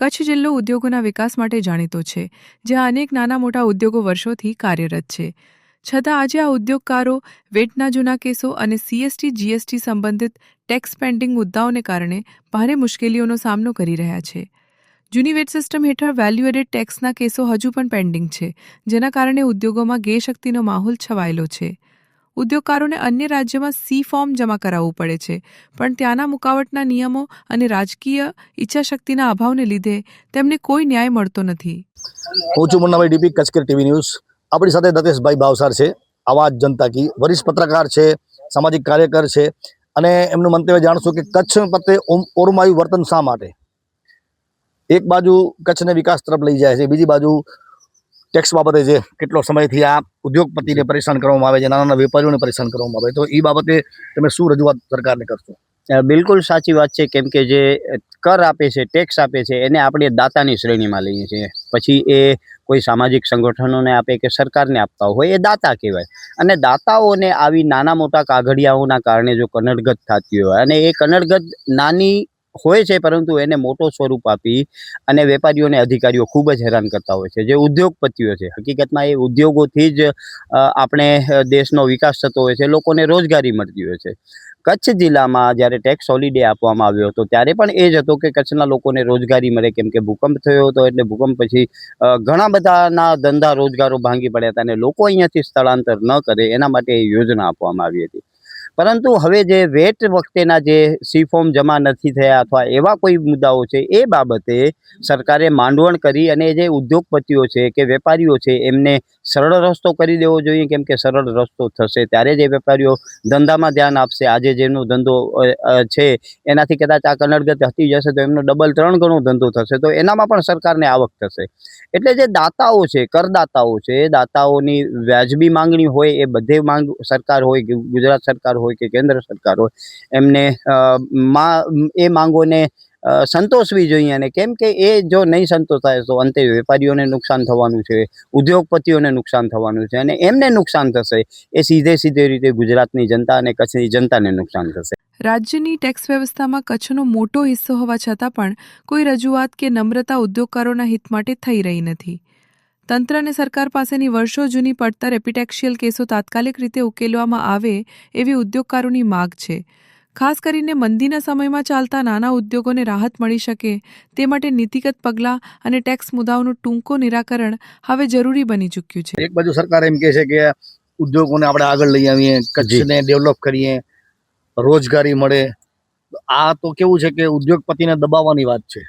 કચ્છ જિલ્લો ઉદ્યોગોના વિકાસ માટે જાણીતો છે, જ્યાં અનેક નાના મોટા ઉદ્યોગો વર્ષોથી કાર્યરત છે. છતાં આજે આ ઉદ્યોગકારો વેટના જૂના કેસો અને સીએસટી જીએસટી સંબંધિત ટેક્સ પેન્ડિંગ મુદ્દાઓને કારણે ભારે મુશ્કેલીઓનો સામનો કરી રહ્યા છે. જૂની વેટ સિસ્ટમ હેઠળ વેલ્યુ એડેડ ટેક્સના કેસો હજુ પણ પેન્ડિંગ છે, જેના કારણે ઉદ્યોગોમાં ગેરશક્તિનો માહોલ છવાયેલો છે. ઉદ્યોગકારોને અન્ય રાજ્યમાં સી ફોર્મ જમા કરાવવું પડે છે. પણ ત્યાંના મુકાવટના નિયમો અને રાજકીય ઈચ્છાશક્તિના અભાવને લીધે તેમને કોઈ ન્યાય મળતો નથી. હું છું મુન્નાભાઈ ડીપી કચકેર ટીવી ન્યૂઝ. આપણી સાથે દતેશભાઈ ભાવસાર છે, આવાજ જનતા કી. વરિષ્ઠ પત્રકાર છે, સામાજિક કાર્યકર છે અને એમનું મંતવ્ય જાણશું કે કચ્છ પ્રત્યે ઓરમાયું વર્તન શા માટે? એક બાજુ કચ્છને વિકાસ તરફ લઈ જાય છે, બીજી બાજુ ટેક્સ બાબતે જે કેટલો સમયથી આ ઉદ્યોગપતિને પરેશાન કરવામાં આવે છે નાના નાના વેપારીઓને પરેશાન કરવામાં આવે તો એ બાબતે તમે શું રજૂઆત સરકારને કરશો? બિલકુલ સાચી વાત છે કેમ કે જે કર આપે છે ટેક્સ આપે છે એને આપણે દાતાની શ્રેણીમાં લઈએ છીએ. પછી એ કોઈ સામાજિક સંગઠનોને આપે કે સરકારને આપતા હોય એ દાતા કહેવાય. અને દાતાઓને આવી નાના મોટા કાગળિયાઓના કારણે જો કનડગત થતી હોય અને એ કનડગત નાની હોય છે, પરંતુ એને મોટો સ્વરૂપ આપી અને વેપારીઓને અધિકારીઓ ખૂબ જ હેરાન કરતા હોય છે. જે ઉદ્યોગપતિઓ છે, હકીકતમાં એ ઉદ્યોગોથી જ આપણે દેશનો વિકાસ થતો હોય છે. લોકોને રોજગારી મળતી હોય છે. કચ્છ જિલ્લામાં જ્યારે ટેક્સ હોલિડે આપવામાં આવ્યો હતો, ત્યારે પણ એ જ હતો કે કચ્છના લોકોને રોજગારી મળે. કેમ કે ભૂકંપ થયો હતો એટલે ભૂકંપ પછી ઘણા બધાના ધંધા રોજગારો ભાંગી પડ્યા હતા અને લોકો અહીંયાથી સ્થળાંતર ન કરે, એના માટે એ યોજના આપવામાં આવી હતી. પરંતુ હવે જે વેટ વખતેના જે સી ફોર્મ જમા નથી થયા અથવા એવા કોઈ મુદ્દાઓ છે, એ બાબતે સરકારે માંડવણ કરી અને જે ઉદ્યોગપતિઓ છે કે વેપારીઓ છે, એમને સરળ રસ્તો કરી દેવો જોઈએ. કેમ કે સરળ રસ્તો થશે ત્યારે જે વેપારીઓ ધંધામાં ધ્યાન આપશે. આજે જેનો ધંધો છે, એનાથી કદાચ આ કનડગત હતી જશે તો એમનો ડબલ ત્રણ ગણો ધંધો થશે. તો એનામાં પણ સરકારને આવક થશે. એટલે જે દાતાઓ છે, કરદાતાઓ છે, દાતાઓની વ્યાજબી માંગણી હોય એ બધે માંગ સરકાર હોય, ગુજરાત સરકાર હોય કે કેન્દ્ર સરકાર હોય, એમને એ માંગોને સંતોષવી જોઈએ અને કેમ કે એ જો નહીં સંતોષાય તો અંતે વેપારીઓને નુકસાન થવાનું છે, ઉદ્યોગપતિઓને નુકસાન થવાનું છે અને એમને નુકસાન થશે. એ સીધે સીધે રીતે ગુજરાતની જનતા અને કચ્છની જનતાને નુકસાન થશે. રાજ્યની ટેક્સ વ્યવસ્થામાં કચ્છનો મોટો હિસ્સો હોવા છતાં પણ કોઈ રજૂઆત કે નમ્રતા ઉદ્યોગકારોના હિત માટે થઈ રહી નથી. તંત્ર અને સરકાર પાસેની વર્ષો જૂની પડતર એપિટેક્શિયલ કેસો તાત્કાલિક રીતે ઉકેલવામાં આવે એવી ઉદ્યોગકારોની માગ છે. ખાસ કરીને મંદીના સમયમાં ચાલતા નાના ઉદ્યોગોને રાહત મળી શકે તે માટે નીતિગત પગલાં અને ટેક્સ મુદ્દાઓનું ટૂંકો નિરાકરણ હવે જરૂરી બની ચૂક્યું છે. એક બાજુ સરકાર એમ કહે છે કે ઉદ્યોગોને આપણે આગળ લઈ આવીએ કચ્છને ડેવલપ કરીએ રોજગારી મળે. આ તો કેવું છે કે ઉદ્યોગપતિને દબાવવાની વાત છે.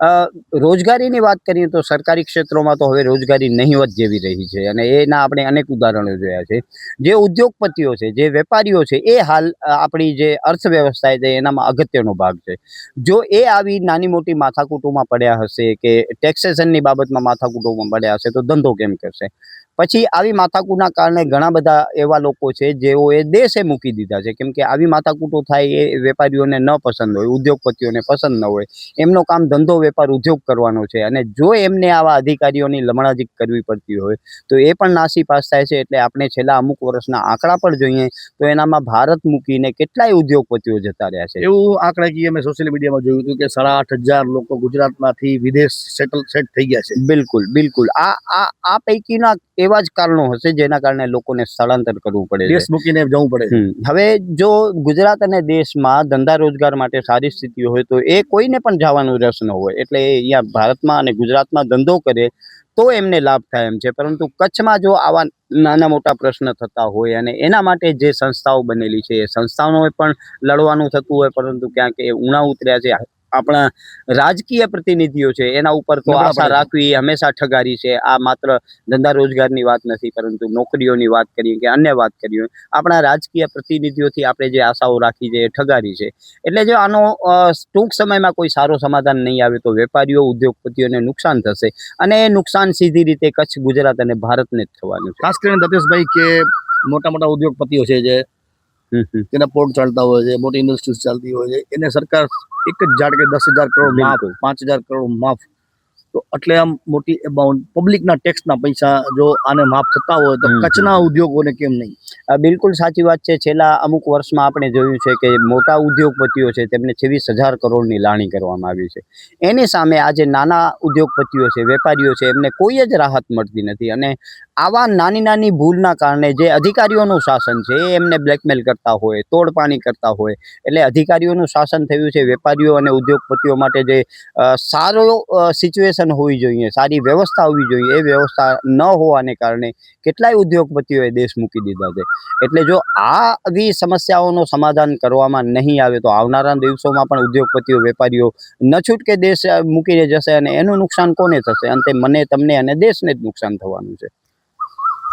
રોજગારીની વાત કરીએ તો સરકારી ક્ષેત્રોમાં તો હવે રોજગારી નહીવત જેવી રહી છે અને એના આપણે અનેક ઉદાહરણો જોયા છે. જે ઉદ્યોગપતિઓ છે, જે વેપારીઓ છે, એ હાલ આપણી જે અર્થવ્યવસ્થા છે, એનામાં અગત્યનો ભાગ છે. જો એ આવી નાની મોટી માથાકૂટોમાં પડ્યા હશે કે ટેક્સેશનની બાબતમાં માથાકૂટોમાં પડ્યા હશે તો ધંધો કેમ કરશે? પછી આવી માથાકૂટના કારણે ઘણા બધા એવા લોકો છે જેઓએ દેશે મૂકી દીધા છે. કેમ કે આવી માથાકૂટો થાય એ વેપારીઓને ન પસંદ હોય ઉદ્યોગપતિઓને પસંદ ન હોય. એમનો કામ ધંધો વેપાર ઉદ્યોગ કરવાનો છે અને જો એમને આવા અધિકારીઓની લમણાજીક કરવી પડતી હોય તો એ પણ નાસી પાસ થાય છે. એટલે આપણે છેલ્લા અમુક વર્ષના આંકડા પણ જોઈએ તો એનામાં ભારત મૂકીને કેટલાય ઉદ્યોગપતિઓ જતા રહ્યા છે. એવું આંકડાકીય મેં સોશિયલ મીડિયામાં જોયું હતું કે સાડા આઠ હજાર લોકો ગુજરાતમાંથી વિદેશ સેટલ સેટ થઈ ગયા છે. બિલકુલ બિલકુલ. આ આ આ પૈકીના એવા જ કારણો હશે જેના કારણે લોકોને સ્થળાંતર કરવું પડે દેશ મૂકીને જવું પડે હવે જો ગુજરાત અને દેશમાં ધંધા રોજગાર માટે સારી સ્થિતિ હોય તો એ કોઈને પણ જવાનું રસ ન હોય. એટલે અહીંયા ભારતમાં અને ગુજરાતમાં ધંધો કરે તો એમને લાભ થાય એમ છે. પરંતુ કચ્છમાં જો આવા નાના મોટા પ્રશ્ન થતા હોય અને એના માટે જે સંસ્થાઓ બનેલી છે એ સંસ્થાઓએ પણ લડવાનું થતું હોય પરંતુ ક્યાંક એ ઉણા ઉતર્યા છે. આપણા રાજકીય પ્રતિનિધિઓ છે એના ઉપર તો આશા રાખવી હંમેશા ઠગારી છે. આ માત્ર ધંધા રોજગારની વાત નથી પરંતુ નોકરીઓની વાત કરીએ કે અન્ય વાત કરીએ આપણા રાજકીય પ્રતિનિધિઓથી આપણે જે આશાઓ રાખી છે એ ઠગારી છે. એટલે જો આનો ટૂંક સમયમાં કોઈ સારો સમાધાન નહીં આવે તો વેપારીઓ ઉદ્યોગપતિઓને નુકસાન થશે અને એ નુકસાન સીધી રીતે કચ્છ ગુજરાત અને ભારતને જ થવાનું છે. ખાસ કરીને દતેશભાઈ કે મોટા મોટા ઉદ્યોગપતિઓ છે જે. તેના પોર્ટ ચાલતા હોય છે મોટી ઇન્ડસ્ટ્રીઝ ચાલતી હોય છે એને સરકાર એક જ ઝાડ કે દસ હજાર કરોડ માફ. પાંચ હજાર કરોડ માફ. તો એટલે આમ મોટી એમાઉન્ટ પબ્લિકના ટેક્સના પૈસા જો આને માફ થતા હોય તો કચ્છના ઉદ્યોગોને કેમ નહીં? બિલકુલ સાચી વાત છે. છેલ્લા અમુક વર્ષમાં આપણે જોયું છે કે મોટા ઉદ્યોગપતિઓ છે તેમને છવ્વીસ હજાર કરોડની લાણી કરવામાં આવી છે. એની સામે આજે નાના ઉદ્યોગપતિઓ છે વેપારીઓ છે એમને કોઈ જ રાહત મળતી નથી. અને આવા નાની નાની ભૂલના કારણે જે અધિકારીઓનું શાસન છે, એ એમને બ્લેકમેલ કરતા હોય, તોડપાણી કરતા હોય, એટલે અધિકારીઓનું શાસન થયું છે, વેપારીઓ અને ઉદ્યોગપતિઓ માટે જે સારો સિચ્યુએશન હોવી જોઈએ, સારી વ્યવસ્થા હોવી જોઈએ, એ વ્યવસ્થા ન હોવાને કારણે કેટલાય ઉદ્યોગપતિઓએ દેશ મૂકી દીધા છે. એટલે જો આવી સમસ્યાઓનું સમાધાન કરવામાં નહીં આવે, તો આવનારા દિવસોમાં પણ ઉદ્યોગપતિઓ, વેપારીઓ ન છૂટકે દેશ મૂકીને જશે અને એનું નુકસાન કોને થશે? અંતે મને, તમને અને દેશને જ નુકસાન થવાનું છે.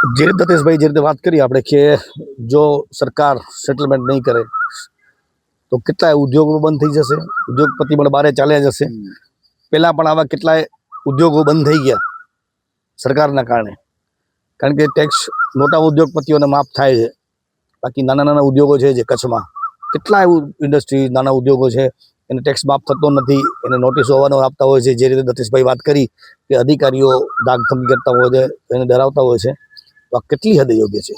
જે રીતે દતેશભાઈ જે રીતે વાત કરી આપણે કે જો સરકાર સેટલમેન્ટ નહીં કરે તો કેટલાય ઉદ્યોગો બંધ થઈ જશે ઉદ્યોગપતિ પણ બારે ચાલ્યા જશે. પહેલાં પણ આવા કેટલાય ઉદ્યોગો બંધ થઈ ગયા સરકારના કારણે. કારણ કે ટેક્સ મોટા ઉદ્યોગપતિઓને માફ થાય છે. બાકી નાના નાના ઉદ્યોગો છે જે કચ્છમાં. કેટલા એવું ઇન્ડસ્ટ્રી નાના ઉદ્યોગો છે એને ટેક્સ માફ થતો નથી એને નોટિસો હોવાનો આપતા હોય છે. જે રીતે દતેશભાઈ વાત કરી કે અધિકારીઓ દાગ ધમકી કરતા હોય છે એને ડરાવતા હોય છે. તો આ કેટલી હદે યોગ્ય છે?